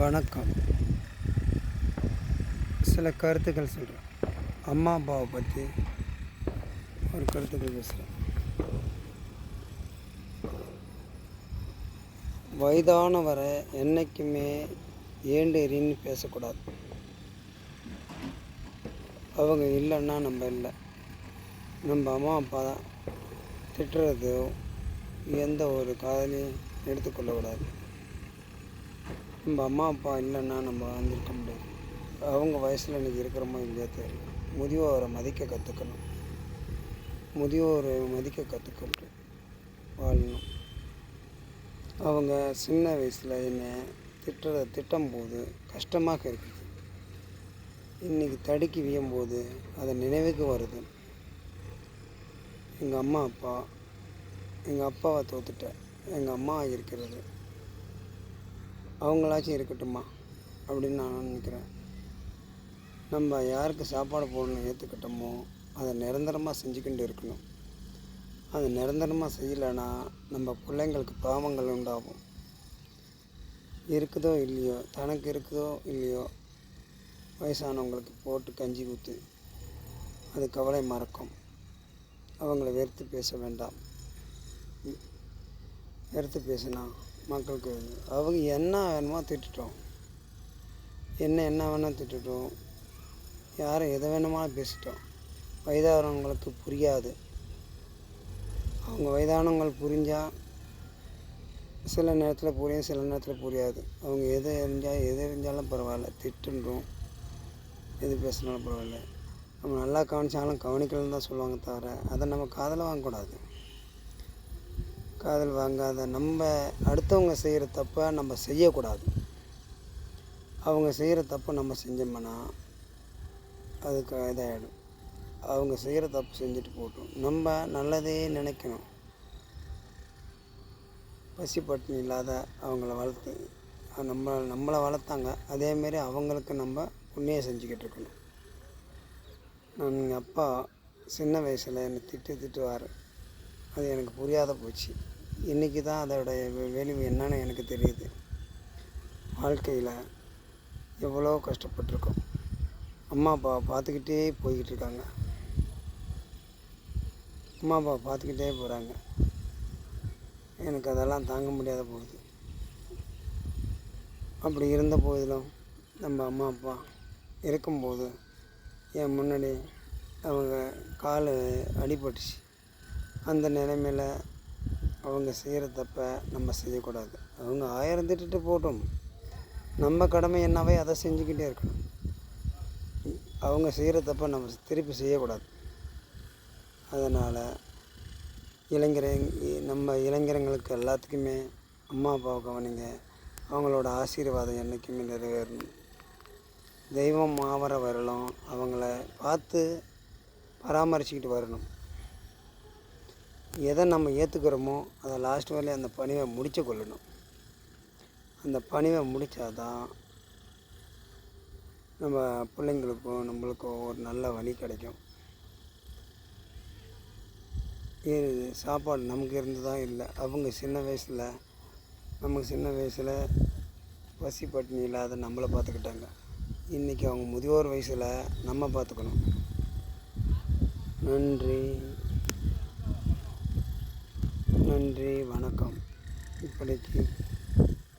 வணக்கம். சில கருத்துக்கள் சொல்கிறேன் அம்மா அப்பாவை பற்றி ஒரு கருத்துக்கள் பேசுகிறேன் வயதானவரை என்றைக்குமே ஏண்டேரின்னு பேசக்கூடாது. அவங்க இல்லைன்னா நம்ம இல்லை. நம்ம அம்மா அப்பா தான் திட்டுறதோ எந்த ஒரு காதலையும் எடுத்துக்கொள்ளக்கூடாது. நம்ம அம்மா அப்பா இல்லைன்னா நம்ம வாழ்ந்துருக்க முடியாது. அவங்க வயசில் இன்றைக்கி இருக்கிறோமோ இல்லையோ தெரியல. முதியோரை மதிக்க கற்றுக்கணும் முதியோரை மதிக்க கற்றுக்கிட்டு வாழணும். அவங்க சின்ன வயசில் என்னை திட்டுறத திட்டும் போது கஷ்டமாக இருக்குது. இன்றைக்கி தடுக்கி வியும்போது அதை நினைவுக்கு வருது. எங்கள் அம்மா அப்பா எங்கள் அப்பாவை தோத்துட்டேன். எங்கள் அம்மா இருக்கிறது. அவங்களாச்சும் இருக்கட்டுமா அப்படின்னு நான் நினைக்கிறேன். நம்ம யாருக்கு சாப்பாடு போடணும் ஏற்றுக்கிட்டோமோ அதை நிரந்தரமாக செஞ்சுக்கிட்டு இருக்கணும். அது நிரந்தரமாக செய்யலைன்னா நம்ம பிள்ளைங்களுக்கு பாவங்கள் உண்டாகும். இருக்குதோ இல்லையோ தனக்கு இருக்குதோ இல்லையோ வயசானவங்களுக்கு போட்டு கஞ்சி ஊற்று அது கவலை மறக்கும். அவங்கள வெறுத்து பேச வேண்டாம். வெறுத்து பேசினா மக்களுக்கு அவங்க என்ன வேணுமோ திட்டுட்டோம். என்ன என்ன வேணால் திட்டுட்டோம். யாரும் எதை வேணுமாலும் பேசிட்டோம். வயதானவங்களுக்கு புரியாது. அவங்க வயதானவங்கள் புரிஞ்சால் சில நேரத்தில் புரியும் சில நேரத்தில் புரியாது. அவங்க எது எரிஞ்சால் எது எரிஞ்சாலும் பரவாயில்ல. திட்டுன்றோம். எது பேசினாலும் பரவாயில்ல. நம்ம நல்லா கவனிச்சாலும் கவனிக்கலன்னு தான் சொல்லுவாங்க தவிர அதை நம்ம காதில் வாங்கக்கூடாது. காதல் வாங்காத நம்ம அடுத்தவங்க செய்கிற தப்பை நம்ம செய்யக்கூடாது. அவங்க செய்கிற தப்பை நம்ம செஞ்சோம்னா அதுக்கு இதாகிடும் அவங்க செய்கிற தப்பு செஞ்சுட்டு போட்டோம் நம்ம நல்லதே நினைக்கணும். பசி பட்டினி இல்லாத அவங்கள வளர்த்து நம்ம நம்மளை வளர்த்தாங்க. அதேமாரி அவங்களுக்கு நம்ம புண்ணியம் செஞ்சுக்கிட்டு இருக்கணும். நான் எங்கள் அப்பா சின்ன வயசில் என்னை திட்டு திட்டுவார். அது எனக்கு புரியாத போச்சு. இன்றைக்கி தான் அதோடைய வெளிவு என்னன்னு எனக்கு தெரியுது. வாழ்க்கையில் எவ்வளோ கஷ்டப்பட்டிருக்கோம். அம்மா அப்பா பார்த்துக்கிட்டே போய்கிட்டு இருக்காங்க. அம்மா அப்பா பார்த்துக்கிட்டே போகிறாங்க எனக்கு அதெல்லாம் தாங்க முடியாத போகுது. அப்படி இருந்த போதிலும் நம்ம அம்மா அப்பா இருக்கும்போது என் முன்னாடி அவங்க கால் அடிபட்டுச்சு. அந்த நிலைமையில் அவங்க செய்கிற தப்பை நம்ம செய்யக்கூடாது. அவங்க ஆயிரம் திட்டுட்டு போட்டோம். நம்ம கடமை என்னவே அதை செஞ்சுக்கிட்டே இருக்கணும். அவங்க செய்கிற தப்பை நம்ம திருப்பி செய்யக்கூடாது. அதனால் இளைஞர் நம்ம இளைஞர்களுக்கு எல்லாத்துக்குமே அம்மா அப்பாவை கவனிங்க. அவங்களோட ஆசீர்வாதம் என்றைக்குமே நிறைவேறணும். தெய்வம் ஆவர வரலாம் அவங்கள பார்த்து பராமரிச்சுக்கிட்டு வரணும். எதை நம்ம ஏற்றுக்கிறோமோ அதை லாஸ்ட் வரையும் அந்த பணிவை முடிச்சு கொள்ளணும். அந்த பணிவை முடித்தாதான் நம்ம பிள்ளைங்களுக்கும் நம்மளுக்கும் ஒரு நல்ல வழி கிடைக்கும். இது? சாப்பாடு நமக்கு இருந்து தான் இல்லை. அவங்க சின்ன வயசில் நமக்கு சின்ன வயசில் பசி பட்டினி இல்லாத நம்மளை பார்த்துக்கிட்டாங்க. இன்றைக்கி அவங்க முதியோர் வயசில் நம்ம பார்த்துக்கணும். நன்றி. நன்றி வணக்கம். இப்படிக்கு